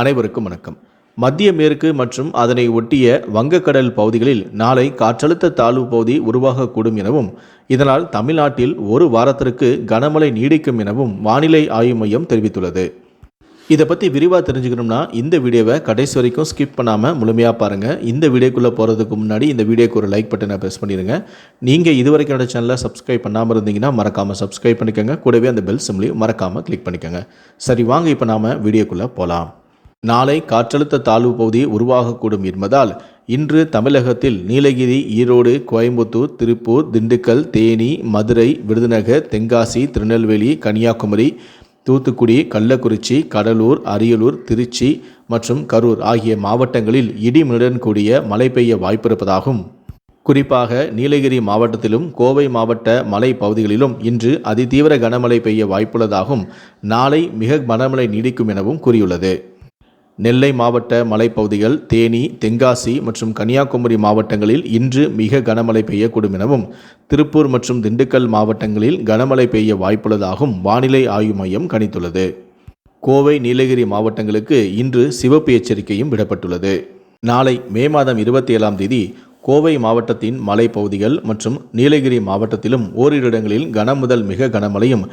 அனைவருக்கும் வணக்கம். மத்திய மேற்கு மற்றும் அதனை ஒட்டிய வங்கக்கடல் பகுதிகளில் நாளை காற்றழுத்த தாழ்வு பகுதி உருவாகக்கூடும் எனவும் இதனால் தமிழ்நாட்டில் ஒரு வாரத்திற்கு கனமழை நீடிக்கும் எனவும் வானிலை ஆய்வு மையம் தெரிவித்துள்ளது. இதை பற்றி விரிவாக தெரிஞ்சுக்கணும்னா இந்த வீடியோவை கடைசி வரைக்கும் ஸ்கிப் பண்ணாமல் முழுமையாக பாருங்கள் இந்த வீடியோக்குள்ளே போகிறதுக்கு முன்னாடி இந்த வீடியோக்கு ஒரு லைக் பட்டனை ப்ரெஸ் பண்ணிடுங்க நீங்கள் இதுவரைக்கும் என்னோட சேனலை சப்ஸ்கிரைப் பண்ணாமல் இருந்தீங்கன்னா மறக்காமல் சப்ஸ்கிரைப் பண்ணிக்கோங்க. கூடவே அந்த பெல் சிம்லையும் மறக்காமல் கிளிக் பண்ணிக்கோங்க. சரி வாங்க இப்போ நாம் வீடியோக்குள்ளே போகலாம் நாளை காற்றழுத்த தாழ்வு பகுதி உருவாகக்கூடும் என்பதால் இன்று தமிழகத்தில் நீலகிரி ஈரோடு கோயம்புத்தூர் திருப்பூர் திண்டுக்கல் தேனி மதுரை விருதுநகர் தென்காசி திருநெல்வேலி கன்னியாகுமரி தூத்துக்குடி கள்ளக்குறிச்சி கடலூர் அரியலூர் திருச்சி மற்றும் கரூர் ஆகிய மாவட்டங்களில் இடிமுடன் கூடிய மழை பெய்ய வாய்ப்பிருப்பதாகும். குறிப்பாக நீலகிரி மாவட்டத்திலும் கோவை மாவட்ட மலை பகுதிகளிலும் இன்று அதிதீவிர கனமழை பெய்ய வாய்ப்புள்ளதாகவும் நாளை மிக கனமழை நீடிக்கும் எனவும் கூறியுள்ளது. நெல்லை மாவட்ட மலைப்பகுதிகள் தேனி தென்காசி மற்றும் கன்னியாகுமரி மாவட்டங்களில் இன்று மிக கனமழை பெய்யக்கூடும் எனவும் திருப்பூர் மற்றும் திண்டுக்கல் மாவட்டங்களில் கனமழை பெய்ய வாய்ப்புள்ளதாகவும் வானிலை ஆய்வு மையம் கணித்துள்ளது. கோவை நீலகிரி மாவட்டங்களுக்கு இன்று சிவப்பு எச்சரிக்கையும் விடப்பட்டுள்ளது. நாளை மே மாதம் இருபத்தி ஏழாம் தேதி கோவை மாவட்டத்தின் மலைப்பகுதிகள் மற்றும் நீலகிரி மாவட்டத்திலும் ஓரிரு இடங்களில் கனமுதல் மிக கனமழையும்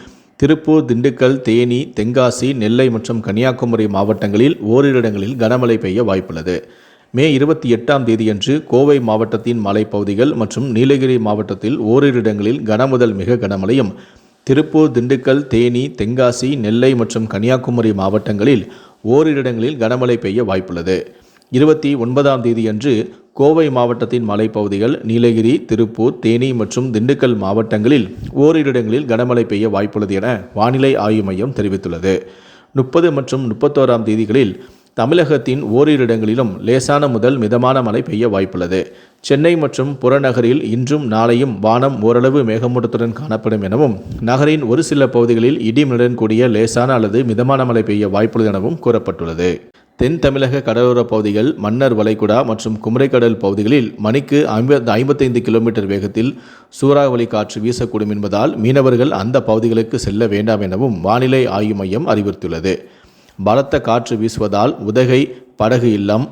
திருப்பூர் திண்டுக்கல் தேனி தென்காசி நெல்லை மற்றும் கன்னியாகுமரி மாவட்டங்களில் ஓரிரு இடங்களில் கனமழை பெய்ய வாய்ப்புள்ளது. மே இருபத்தி எட்டாம் தேதியன்று கோவை மாவட்டத்தின் மலைப்பகுதிகள் மற்றும் நீலகிரி மாவட்டத்தில் ஓரிரு இடங்களில் கனமுதல் மிக கனமழையும். திருப்பூர் திண்டுக்கல் தேனி தென்காசி நெல்லை மற்றும் கன்னியாகுமரி மாவட்டங்களில் ஓரிரு இடங்களில் கனமழை பெய்ய வாய்ப்புள்ளது. இருபத்தி ஒன்பதாம் தேதியன்று கோவை மாவட்டத்தின் மலைப்பகுதிகள் நீலகிரி திருப்பூர் தேனி மற்றும் திண்டுக்கல் மாவட்டங்களில் ஓரிரு இடங்களில் கனமழை பெய்ய வாய்ப்புள்ளது என வானிலை ஆய்வு மையம் தெரிவித்துள்ளது. முப்பது மற்றும் முப்பத்தோராம் தேதிகளில் தமிழகத்தின் ஓரிரு இடங்களிலும் லேசான முதல் மிதமான மழை பெய்ய வாய்ப்புள்ளது. சென்னை மற்றும் புறநகரில் இன்றும் நாளையும் வானம் ஓரளவு மேகமூட்டத்துடன் காணப்படும் எனவும் நகரின் ஒரு சில பகுதிகளில் இடிமுடன் கூடிய லேசான அல்லது மிதமான மழை பெய்ய வாய்ப்புள்ளது எனவும் கூறப்பட்டுள்ளது. தென் தமிழக கடலோரப் பகுதிகள் மன்னர் வளைகுடா மற்றும் குமரிக்கடல் பகுதிகளில் மணிக்கு ஐம்பது ஐம்பத்தைந்து கிலோமீட்டர் வேகத்தில் சூறாவளி காற்று வீசக்கூடும் என்பதால் மீனவர்கள் அந்த பகுதிகளுக்கு செல்ல வேண்டாம் எனவும் வானிலை ஆய்வு மையம் அறிவுறுத்தியுள்ளது. பலத்த காற்று வீசுவதால் உதகை படகு இல்லம்